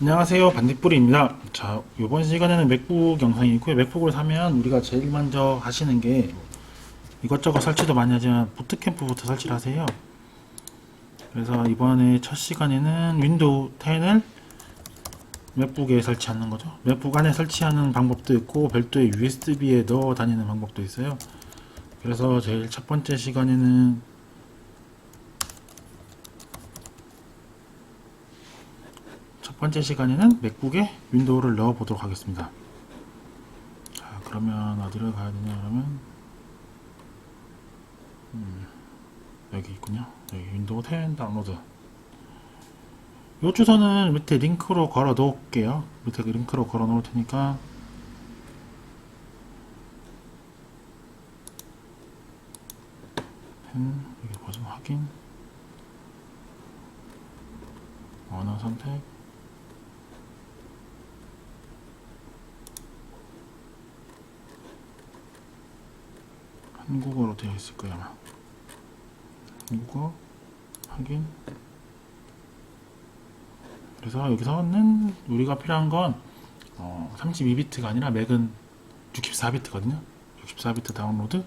안녕하세요. 반딧불이입니다. 자 이번 시간에는 맥북 영상이고요. 맥북을 사면 우리가 제일 먼저 하시는 게 이것저것 설치도 많이 하지만 부트캠프부터 설치를 하세요. 그래서 이번에 첫 시간에는 윈도우 10을 맥북에 설치하는 거죠. 맥북 안에 설치하는 방법도 있고 별도의 USB에 넣어 다니는 방법도 있어요. 그래서 제일 첫 번째 시간에는 번째 시간에는 맥북에 윈도우를 넣어 보도록 하겠습니다. 자, 그러면 어디를 가야 되냐 그러면 음, 여기 있군요. 여기 윈도우 10 다운로드. 이 주소는 밑에 링크로 걸어 놓을게요. 밑에 그 링크로 걸어 놓을 테니까 펜, 여기 버전 확인 언어 선택 한국어로 되어 있을 거야 아마. 한국어 확인. 그래서 여기서는 우리가 필요한 건 어, 32비트가 아니라 맥은 64비트거든요. 64비트 다운로드.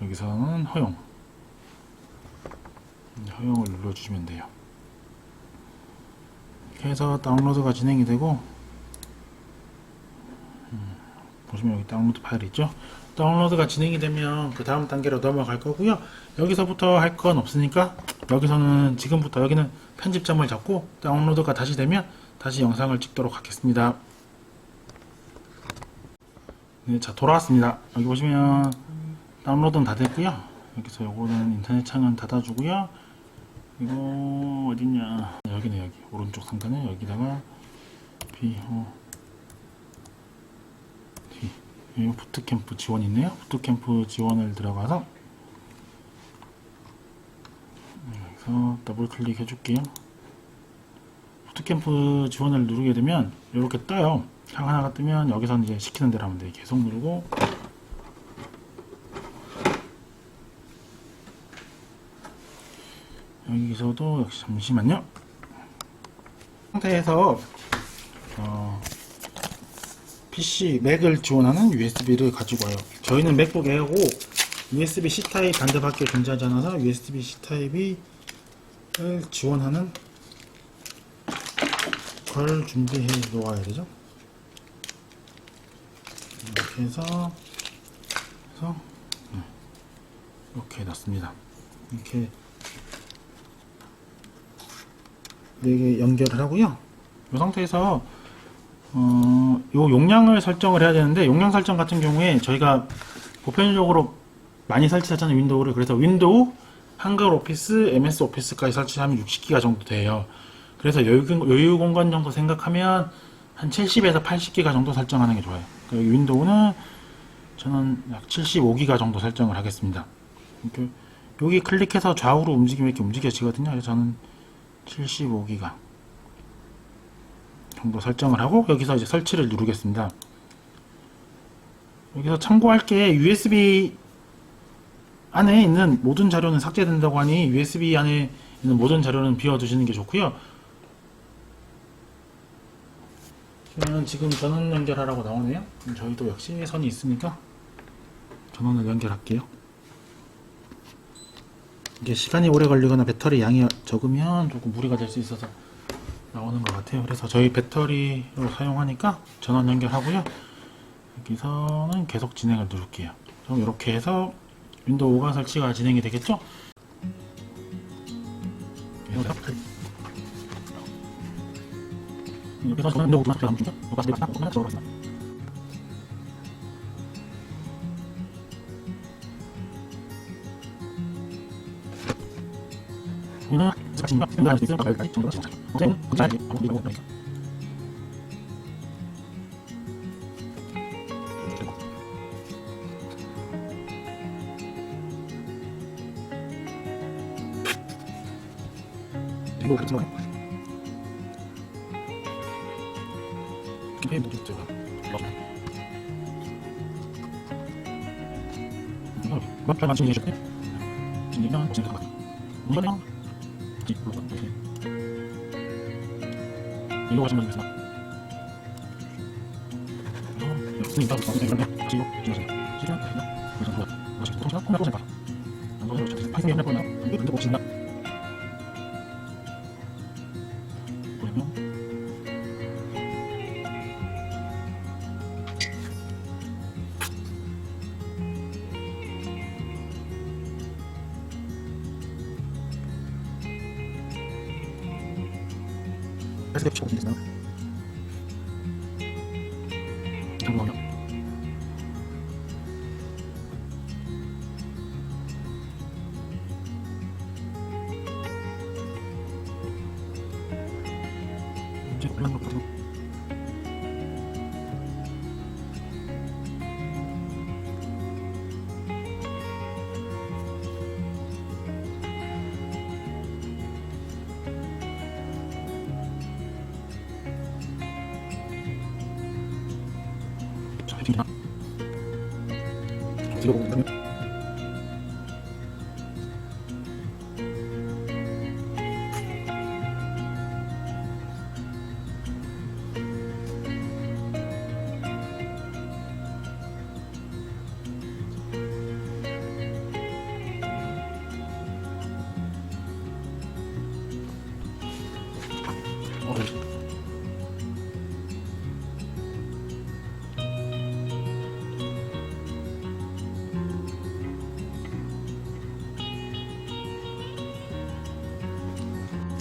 여기서는 허용. 네, 허용을 눌러주시면 돼요. 이렇게 해서 다운로드가 진행이 되고 음, 보시면 여기 다운로드 파일 있죠? 다운로드가 진행이 되면 그 다음 단계로 넘어갈 거고요. 여기서부터 할 건 없으니까 여기서는 지금부터 여기는 편집점을 잡고 다운로드가 다시 되면 다시 영상을 찍도록 하겠습니다. 네, 자 돌아왔습니다. 여기 보시면 다운로드는 다 됐고요. 여기서 요거는 인터넷 창은 닫아주고요. 이거 어딨냐? 여기네 여기. 오른쪽 상단에 여기다가 비 호이 부트캠프 지원 있네요. 부트캠프 지원을 들어가서 여기서 더블 클릭 해줄게요. 부트캠프 지원을 누르게 되면 이렇게 떠요. 창 하나가 뜨면 여기서 이제 시키는 대로 하면 돼요. 계속 누르고 여기서도 역시 잠시만요. 상태에서 어, PC 맥을 지원하는 USB를 가지고 와요. 저희는 맥북 에어고 USB-C 타입 반대밖에 존재하지 않아서 USB-C 타입이 지원하는 걸 준비해 놓아야 되죠. 이렇게 해서 해서 네, 이렇게 놨습니다. 이렇게 네 개 연결을 하고요. 이 상태에서 어, 요 용량을 설정을 해야 되는데 용량 설정 같은 경우에 저희가 보편적으로 많이 설치하잖아요 윈도우를. 그래서 윈도우 한글 오피스 MS 오피스까지 설치하면 60기가 정도 돼요. 그래서 여유, 여유 공간 정도 생각하면 한 70에서 80기가 정도 설정하는 게 좋아요. 그러니까 윈도우는 저는 약 75기가 정도 설정을 하겠습니다. 이렇게 여기 클릭해서 좌우로 움직이면 이렇게 움직여지거든요. 그래서 저는 75기가 정도 설정을 하고 여기서 이제 설치를 누르겠습니다. 여기서 참고할 게 USB 안에 있는 모든 자료는 삭제된다고 하니 USB 안에 있는 모든 자료는 비워두시는 게 좋고요. 그러면 지금 전원 연결하라고 나오네요. 저희도 역시 선이 있으니까 전원을 연결할게요. 이게 시간이 오래 걸리거나 배터리 양이 적으면 조금 무리가 될 수 있어서 나오는 것 같아요. 그래서 저희 배터리로 사용하니까 전원 연결하고요. 여기서는 계속 진행을 누를게요. 그럼 이렇게 해서 윈도우가 설치가 진행이 되겠죠? 여기서 저는 윈도우가 설치가 됩니다. 이는 자신과 생각할 수 있을 까지 정도로 진짜. 어제는 부자지 아무 일도 없으니까. 이거 그렇지 마. 이게 뭐지 제가. 몇 발만 진행해 주세요. 진행하면 진행할 것 같아 요. 이거는 이거 하시면 되겠습니다. 스님 따로 거 같이 이거 주세요. 시간 되나? 그래서 뭐야? 뭐지? 통사? 콩나 통사. 안 거요. 저 파이팅 연락 거나. 근데 혹시나. 치고 있나? 잠깐만요. 뒤로 보면 되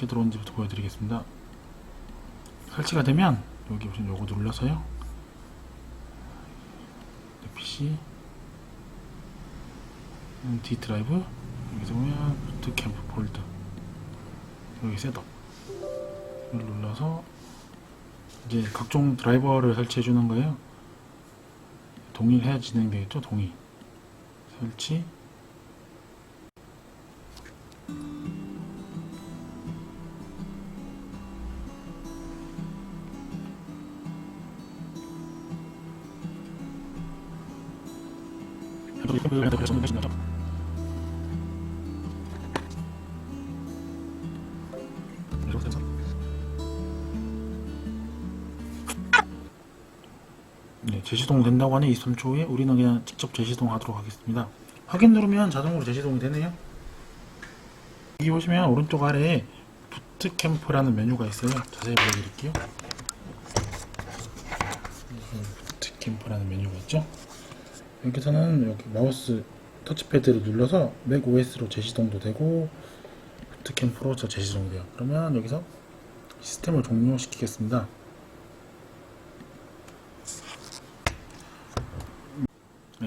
이렇게 들어온지부터 보여드리겠습니다. 설치가 되면 여기 보시면 요거 눌러서요. 네, PC 음, D 드라이브 여기서 보면 부트 캠프 폴더 여기 셋업 이걸 눌러서 이제 각종 드라이버를 설치해 주는 거예요 동일해야 진행되겠죠 동의 설치 이렇게 네, 재시동 된다고 하는 23초 후에 우리는 그냥 직접 재시동 하도록 하겠습니다. 확인 누르면 자동으로 재시동이 되네요. 여기 보시면 오른쪽 아래에 부트 캠프라는 메뉴가 있어요. 자세히 보여드릴게요. 부트 캠프라는 메뉴가 있죠. 여기서는 여기 마우스 터치패드를 눌러서 맥 OS로 재시동도 되고 부트캠프로 저 재시동이 돼요. 그러면 여기서 시스템을 종료시키겠습니다.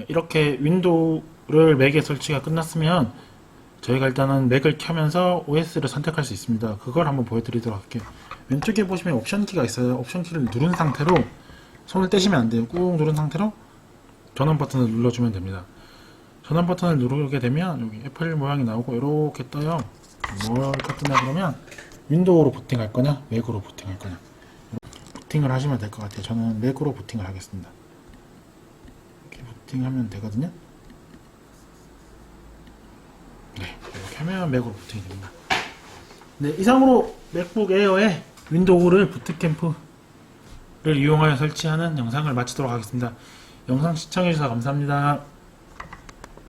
이렇게 윈도우를 맥에 설치가 끝났으면 저희가 일단은 맥을 켜면서 OS를 선택할 수 있습니다. 그걸 한번 보여드리도록 할게요. 왼쪽에 보시면 옵션 키가 있어요. 옵션 키를 누른 상태로 손을 떼시면 안 돼요. 꾹 누른 상태로 전원 버튼을 눌러주면 됩니다. 전원 버튼을 누르게 되면 여기 애플 모양이 나오고 이렇게 떠요. 뭘 켰더냐 그러면 윈도우로 부팅할 거냐 맥으로 부팅할 거냐 부팅을 하시면 될 것 같아요. 저는 맥으로 부팅을 하겠습니다. 부팅하면 되거든요. 네, 이렇게 하면 맥으로 부팅이 됩니다. 네, 이상으로 맥북 에어에 윈도우를 부트캠프를 이용하여 설치하는 영상을 마치도록 하겠습니다. 영상 시청해주셔서 감사합니다.